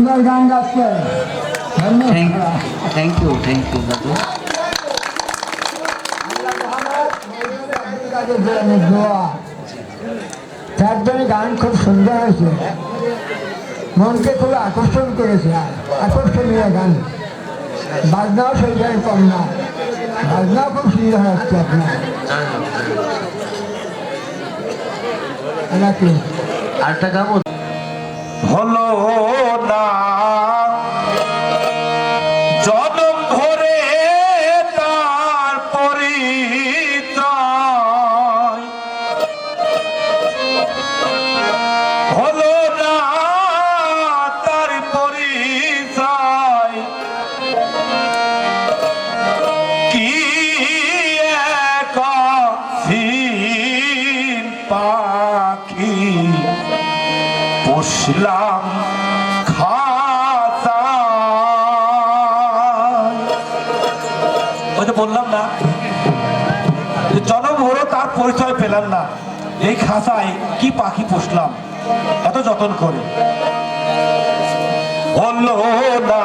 সুন্দর গান গাচ্ছে। থ্যাংক ইউ থ্যাংক ইউ দাদু। চারজনের গান খুব সুন্দর হয়েছে। মনকে খুব আকর্ষণ করেছে। আকর্ষণীয় গান। বাজনাও সেই গান কম না। বাজনাও খুব সুন্দর হচ্ছে আপনার। নাকি আরেকটা গাবো হলো পুষলাম ওই তো বললাম না। জনম হলো তার পরিচয় পেলাম না। এই খাসায় কি পাখি পুষলাম? এত যত্ন করে। হলো না।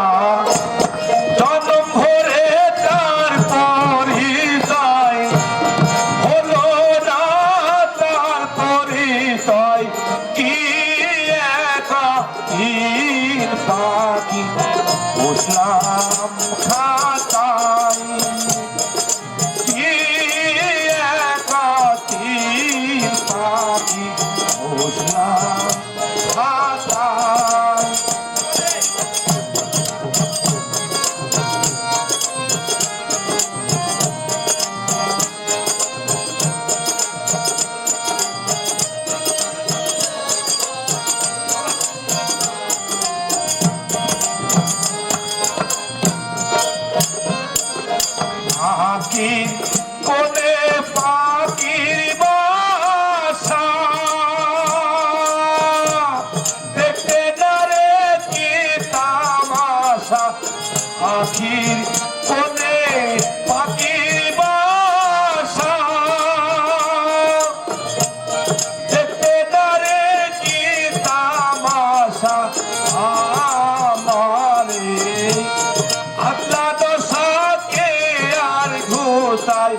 আখির কোনে পাখির বাসা। দেখতে নারে কি তামাশা আমারে। আল্লাহ দশাকে আর ঘুষাই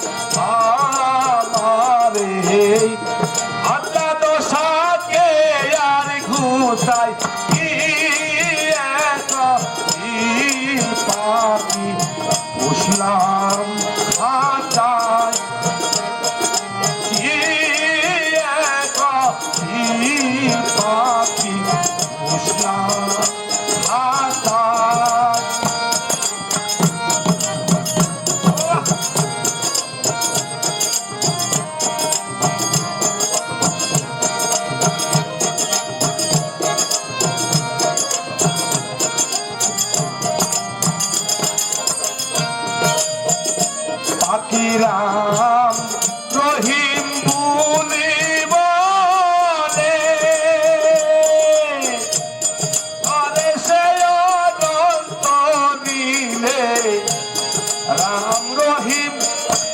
পাখি পুষলাম খাতায় পাখি পুষলাম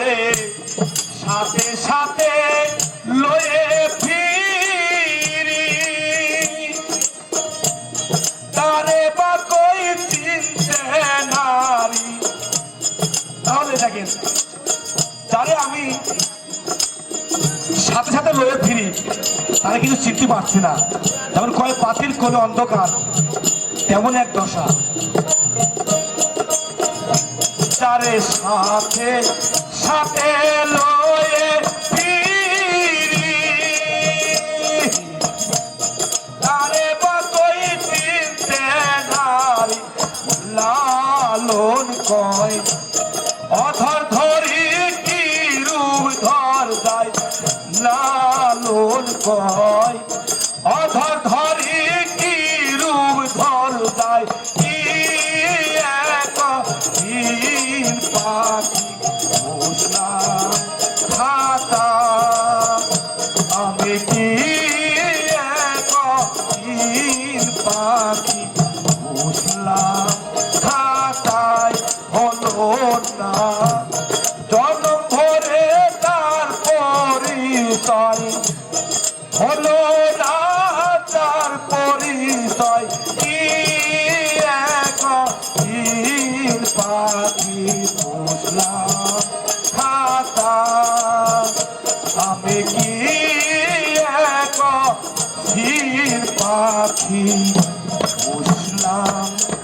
তারে সাথে সাথে লয়ে ফিরি। তারে বা কই চিনতে নারী। তাহলে দেখেন তারে আমি সাথে সাথে লয়ে ফিরি তারা কিন্তু চিনতে পারছি না। যেমন কয় পাতির কোনো অন্ধকার, তেমন এক দশা। চারে সাথে সাথে লয়ে তারে বাকই চিনতে নারী, লালন কয়। অধর ধরি কি রূপ ধর যায় লালন কয়। অধর ধরি কি রূপ ধর যায় কি এক পাখি বুঝলাম খাতায় হলো না। জন্ম ভরে তার পরিচয়, হলো না তার পরিচয়, কি এক পাখি বুঝলাম খাতা, আমি কি এক পাখি বুঝলাম 나